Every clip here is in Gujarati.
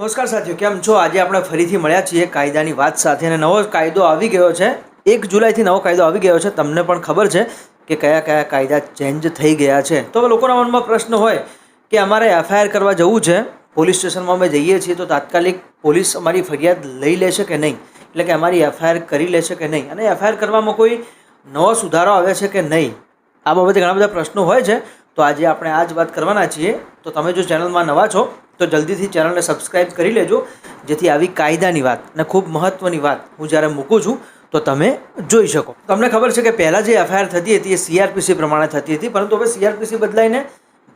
નમસ્કાર સાથીઓ, કેમ છો? આજે આપણે ફરીથી મળ્યા છીએ કાયદાની વાત સાથે અને નવો કાયદો આવી ગયો છે. એક જુલાઈથી નવો કાયદો આવી ગયો છે. તમને પણ ખબર છે કે કયા કયા કાયદા ચેન્જ થઈ ગયા છે. તો હવે લોકોના મનમાં પ્રશ્ન હોય કે અમારે એફઆઈઆર કરવા જવું છે? પોલીસ સ્ટેશનમાં અમે જઈએ છીએ તો તાત્કાલિક પોલીસ અમારી ફરિયાદ લઈ લેશે કે નહીં? એટલે કે અમારી એફઆઈઆર કરી લેશે કે નહીં? અને એફઆઈઆર કરવામાં કોઈ નવો સુધારો આવે છે કે નહીં? આ બાબતે ઘણા બધા પ્રશ્નો હોય છે. તો આજે આપણે આ જ વાત કરવાના છીએ. તો તમે જો ચેનલમાં નવા છો તો જલ્દીથી ચેનલને સબસ્ક્રાઈબ કરી લેજો, જેથી આવી કાયદાની વાત અને ખૂબ મહત્ત્વની વાત હું જ્યારે મૂકું છું, તો તમે જોઈ શકો. તમને ખબર છે કે પહેલાં જે એફઆઈઆર થતી હતી એ સીઆરપીસી પ્રમાણે થતી હતી, પરંતુ હવે સીઆરપીસી બદલાઈને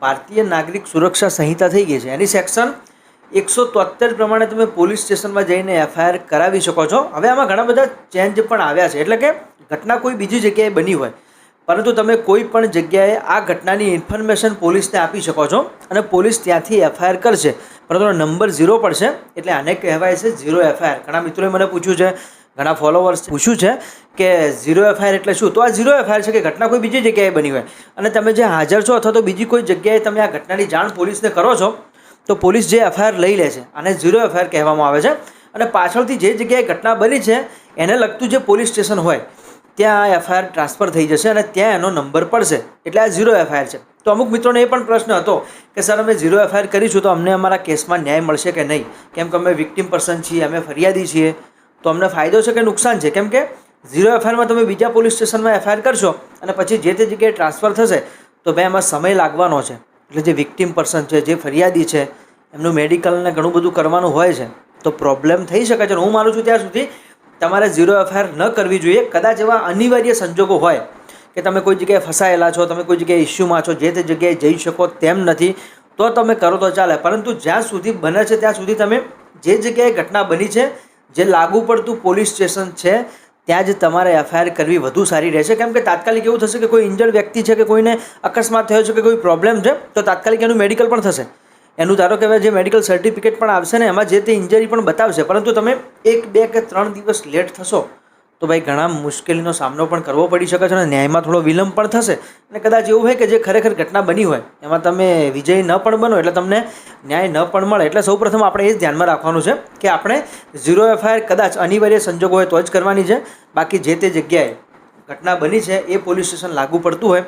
ભારતીય નાગરિક સુરક્ષા સંહિતા થઈ ગઈ છે. એની સેક્શન એકસો તોતેર પ્રમાણે તમે પોલીસ સ્ટેશનમાં જઈને એફઆઈઆર કરાવી શકો છો. હવે આમાં ઘણા બધા ચેન્જ પણ આવ્યા છે. એટલે કે ઘટના કોઈ બીજી જગ્યાએ બની હોય. પરંતુ તમે કોઈ પણ જગ્યાએ આ ઘટનાની ઇન્ફોર્મેશન પોલીસને આપી શકો છો અને પોલીસ ત્યાંથી એફઆઈઆર કરશે. પરંતુ નંબર ઝીરો પડશે એટલે આને કહેવાય છે ઝીરો એફઆઈઆર. ઘણા મિત્રોએ મને પૂછ્યું છે, ઘણા ફોલોવર્સ પૂછ્યું છે કે ઝીરો એફઆઈઆર એટલે શું? તો આ ઝીરો એફઆઈઆર છે કે ઘટના કોઈ બીજી જગ્યાએ બની હોય? અને તમે જે હાજર છો અથવા તો બીજી કોઈ જગ્યાએ તમે આ ઘટનાની જાણ પોલીસને કરો છો, તો પોલીસ જે એફઆઈઆર લઈ લે છે, આને ઝીરો એફઆઈઆર કહેવામાં આવે છે. અને પાછળથી જે જગ્યાએ ઘટના બની છે, એને લગતું જે પોલીસ સ્ટેશન હોય ત્યાં આ એફઆઈઆર ટ્રાન્સફર થઈ જશે અને ત્યાં એનો નંબર પડશે. એટલે આ ઝીરો એફઆઈઆર છે. તો અમુક મિત્રોને એ પણ પ્રશ્ન હતો કે, સર, અમે ઝીરો એફઆઈઆર કરીશું તો અમને અમારા કેસમાં ન્યાય મળશે કે નહીં? કેમ કે અમે વિક્ટિમ પર્સન છીએ, અમે ફરિયાદી છીએ. તો અમને ફાયદો છે કે નુકસાન છે? કેમ કે ઝીરો એફઆઈઆરમાં તમે બીજા પોલીસ સ્ટેશનમાં એફઆઈઆર કરશો અને પછી જે તે જગ્યાએ ટ્રાન્સફર થશે, તો ભાઈ એમાં સમય લાગવાનો છે. એટલે જે વિક્ટિમ પર્સન છે, જે ફરિયાદી છે, એમનું મેડિકલને ઘણું બધું કરવાનું હોય છે. તો પ્રોબ્લેમ થઈ શકે છે હું માનું છું ત્યાં સુધી તમારે ઝીરો એફઆઈઆર ન કરવી જોઈએ. કદાચ એવા અનિવાર્ય સંજોગો હોય કે તમે કોઈ જગ્યાએ ફસાયેલા છો, તમે કોઈ જગ્યાએ ઇસ્યુમાં છો, જે તે જગ્યાએ જઈ શકો તેમ નથી, તો તમે કરો તો ચાલે. પરંતુ જ્યાં સુધી બને છે, ત્યાં સુધી તમે જે જગ્યાએ ઘટના બની છે, જે લાગુ પડતું પોલીસ સ્ટેશન છે, ત્યાં જ તમારે એફઆઈઆર કરવી વધુ સારી રહેશે. કેમ કે તાત્કાલિક એવું થશે કે કોઈ ઇન્જર્ડ વ્યક્તિ છે કે કોઈને અકસ્માત થયો છે કે કોઈ પ્રોબ્લેમ છે, તો તાત્કાલિક એનું મેડિકલ પણ થશે. એનું ધારો કે જે મેડિકલ સર્ટિફિકેટ પણ આવશે ને, એમાં જે તે ઇન્જરી પણ બતાવશે, પરંતુ તમે એક, બે કે ત્રણ દિવસ લેટ થશો, તો ભાઈ ઘણા મુશ્કેલીનો સામનો પણ કરવો પડી શકે છે અને ન્યાયમાં થોડો વિલંબ પણ થશે. અને કદાચ એવું હોય કે જે ખરેખર ઘટના બની હોય, એમાં તમે વિજય ન પણ બનો એટલે તમને ન્યાય ન પણ મળે. એટલે સૌપ્રથમ આપણે એ જ ધ્યાનમાં રાખવાનું છે કે આપણે ઝીરો એફઆઈઆર કદાચ અનિવાર્ય સંજોગો હોય તો જ કરવાની છે. બાકી જે તે જગ્યાએ ઘટના બની છે, એ પોલીસ સ્ટેશન લાગુ પડતું હોય,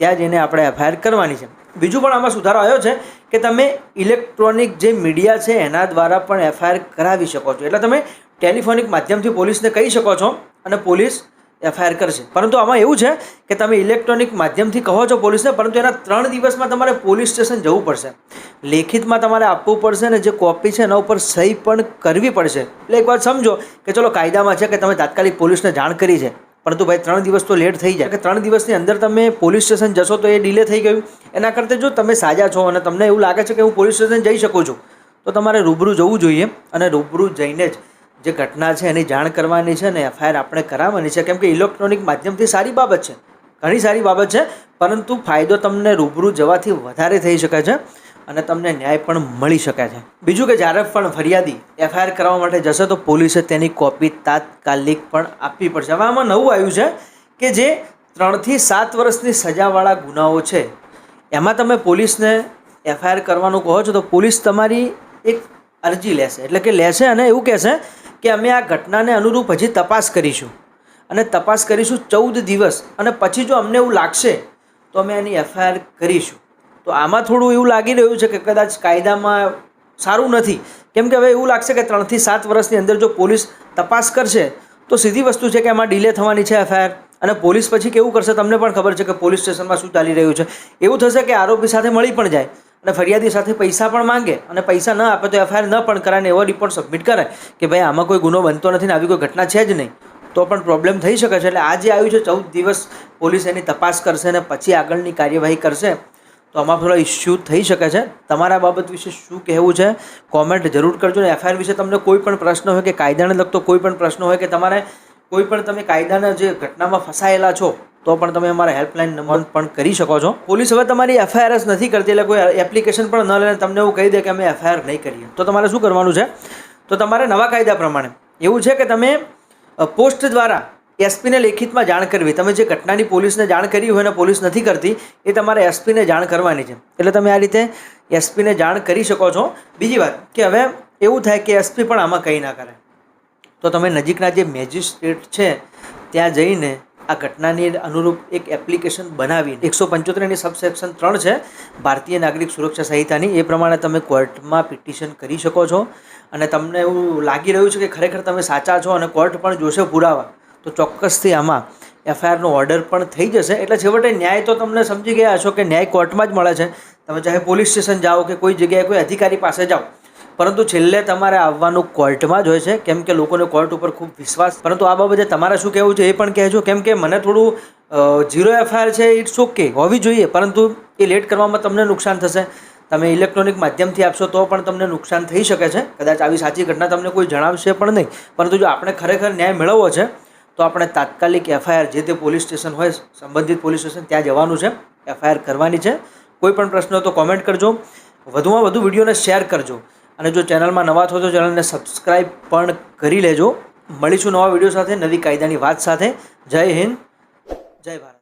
ત્યાં જઈને આપણે એફઆઈઆર કરવાની છે. બીજું પણ આમાં સુધારો આવ્યો છે કે તમે ઇલેક્ટ્રોનિક જે મીડિયા છે એના દ્વારા પણ એફઆઈઆર કરાવી શકો છો. એટલે તમે ટેલિફોનિક માધ્યમથી પોલીસને કહી શકો છો અને પોલીસ એફઆઈઆર કરશે. પરંતુ આમાં એવું છે કે તમે ઇલેક્ટ્રોનિક માધ્યમથી કહો છો પોલીસને, પરંતુ એના ત્રણ દિવસમાં તમારે પોલીસ સ્ટેશન જવું પડશે. લેખિતમાં તમારે આપવું પડશે અને જે કોપી છે એના ઉપર સહી પણ કરવી પડશે. એટલે એક વાત સમજો કે ચલો કાયદામાં છે કે તમે તાત્કાલિક પોલીસને જાણ કરી છે. પરંતુ ભાઈ ત્રણ દિવસ તો લેટ થઈ જાય. કે ત્રણ દિવસની અંદર તમે પોલીસ સ્ટેશન જશો તો એ ડિલે થઈ ગયું. એના કરતાં જો તમે સાજા છો અને તમને એવું લાગે છે કે હું પોલીસ સ્ટેશન જઈ શકું છું, તો તમારે રૂબરૂ જવું જોઈએ અને રૂબરૂ જઈને જ જે ઘટના છે એની જાણ કરવાની છે ને એફઆઈઆર આપણે કરાવવાની છે. કેમ કે ઇલેક્ટ્રોનિક માધ્યમથી સારી બાબત છે. ઘણી સારી બાબત છે, પરંતુ ફાયદો તમને રૂબરૂ જવાથી વધારે થઈ શકે છે. અને તમને ન્યાય પણ મળી શકે છે. બીજું કે જ્યારે પણ ફરિયાદી એફઆઈઆર કરવા માટે જશે તો પોલીસે તેની કોપી તાત્કાલિક પણ આપવી પડશે. હવે આમાં નવું આવ્યું છે કે જે ત્રણથી સાત વર્ષની સજાવાળા ગુનાઓ છે, એમાં તમે પોલીસને એફઆઈઆર કરવાનું કહો છો તો પોલીસ તમારી એક અરજી લેશે. એટલે કે લેશે અને એવું કહેશે કે અમે આ ઘટનાને અનુરૂપ હજી તપાસ કરીશું. અને તપાસ કરીશું ચૌદ દિવસ અને પછી જો અમને એવું લાગશે તો અમે એની એફઆઈઆર કરીશું. તો આમાં થોડું એવું લાગી રહ્યું છે કે કદાચ કાયદામાં સારું નથી. કેમ કે હવે એવું લાગશે કે ત્રણથી સાત વર્ષની અંદર જો પોલીસ તપાસ કરશે, તો સીધી વસ્તુ છે કે એમાં ડિલે થવાની છે એફઆઈઆર અને પોલીસ પછી કેવું કરશે તમને પણ ખબર છે કે પોલીસ સ્ટેશનમાં શું ચાલી રહ્યું છે. એવું થશે કે આરોપી સાથે મળી પણ જાય અને ફરિયાદી સાથે પૈસા પણ માંગે અને પૈસા ન આપે તો એફઆઈઆર ન પણ કરાય ને એવો રિપોર્ટ સબમિટ કરે કે ભાઈ આમાં કોઈ ગુનો બનતો નથી ને આવી કોઈ ઘટના છે જ નહીં. તો પણ પ્રોબ્લેમ થઈ શકે છે. એટલે આ જે આવ્યું છે ચૌદ દિવસ પોલીસ એની તપાસ કરશે અને પછી આગળની કાર્યવાહી કરશે. તો આમાં થોડો ઇસ્યુ થઈ શકે છે. તમારા બાબત વિશે શું કહેવું છે? કોમેન્ટ જરૂર કરજો. ને એફઆઈઆર વિશે તમને કોઈ પણ પ્રશ્ન હોય કે કાયદાને લગતો કોઈ પણ પ્રશ્ન હોય કે તમારે કોઈ પણ તમે કાયદાના જે ઘટનામાં ફસાયેલા છો, તો પણ તમે અમારા હેલ્પલાઇન નંબર પણ કરી શકો છો. પોલીસ હવે તમારી એફઆઈઆર જ નથી કરતી એટલે કોઈ એપ્લિકેશન પણ ન લઈને તમને એવું કહી દે કે અમે એફઆઈઆર નહીં કરીએ. તો તમારે શું કરવાનું છે? તો તમારે નવા કાયદા પ્રમાણે. એવું છે કે તમે પોસ્ટ દ્વારા એસપીને લેખિતમાં જાણ કરવી. તમે જે ઘટનાની પોલીસને જાણ કરી હોય અને પોલીસ નથી કરતી, એ તમારે એસપીને જાણ કરવાની છે. એટલે તમે આ રીતે એસપીને જાણ કરી શકો છો. બીજી વાત કે હવે એવું થાય કે એસપી પણ આમાં કંઈ ના કરે. તો તમે નજીકના જે મેજિસ્ટ્રેટ છે, ત્યાં જઈને આ ઘટનાની અનુરૂપ એક એપ્લિકેશન બનાવી એકસો પંચોતેરની સબસેક્શન ત્રણ છે, ભારતીય નાગરિક સુરક્ષા સંહિતાની, એ પ્રમાણે તમે કોર્ટમાં પિટિશન કરી શકો છો. અને તમને એવું લાગી રહ્યું છે કે ખરેખર તમે સાચા છો અને કોર્ટ પણ જોશે પુરાવા. તો ચોક્કસથી આમાં એફઆઈઆરનો ઓર્ડર પણ થઈ જશે. એટલે છેવટે ન્યાય તો તમને સમજી ગયા હશો કે ન્યાય કોર્ટમાં જ મળે છે. તમે ચાહે પોલીસ સ્ટેશન જાઓ કે કોઈ જગ્યાએ કોઈ અધિકારી પાસે જાઓ. પરંતુ છેલ્લે તમારે આવવાનું કોર્ટમાં જ હોય છે. કેમ કે લોકોને કોર્ટ ઉપર ખૂબ વિશ્વાસ. પરંતુ આ બાબતે તમારે શું કહેવું છે એ પણ કહેજો. કેમ કે મને થોડું ઝીરો એફઆઈઆર છે ઇટ્સ ઓકે હોવી જોઈએ. પરંતુ એ લેટ કરવામાં તમને નુકસાન થશે. તમે ઇલેક્ટ્રોનિક માધ્યમથી આપશો તો પણ તમને નુકસાન થઈ શકે છે. કદાચ આવી સાચી ઘટના તમને કોઈ જણાવશે પણ નહીં. પરંતુ જો આપણે ખરેખર ન્યાય મેળવવો છે તો આપણે તાત્કાલિક એફઆઈઆર જે તે પોલીસ સ્ટેશન હોય, સંબંધિત પોલીસ સ્ટેશન ત્યાં જવાનું છે, એફઆઈઆર કરવાની છે. કોઈ પણ પ્રશ્ન હોય તો કોમેન્ટ કરજો. વધુમાં વધુ વિડીયોને શેર કરજો. અને જો ચેનલમાં નવા થો તો ચેનલને સબસ્ક્રાઈબ પણ કરી લેજો. મળીશું નવા વીડિયો સાથે નવી કાયદાની વાત સાથે. જય હિન્દ. જય ભારત.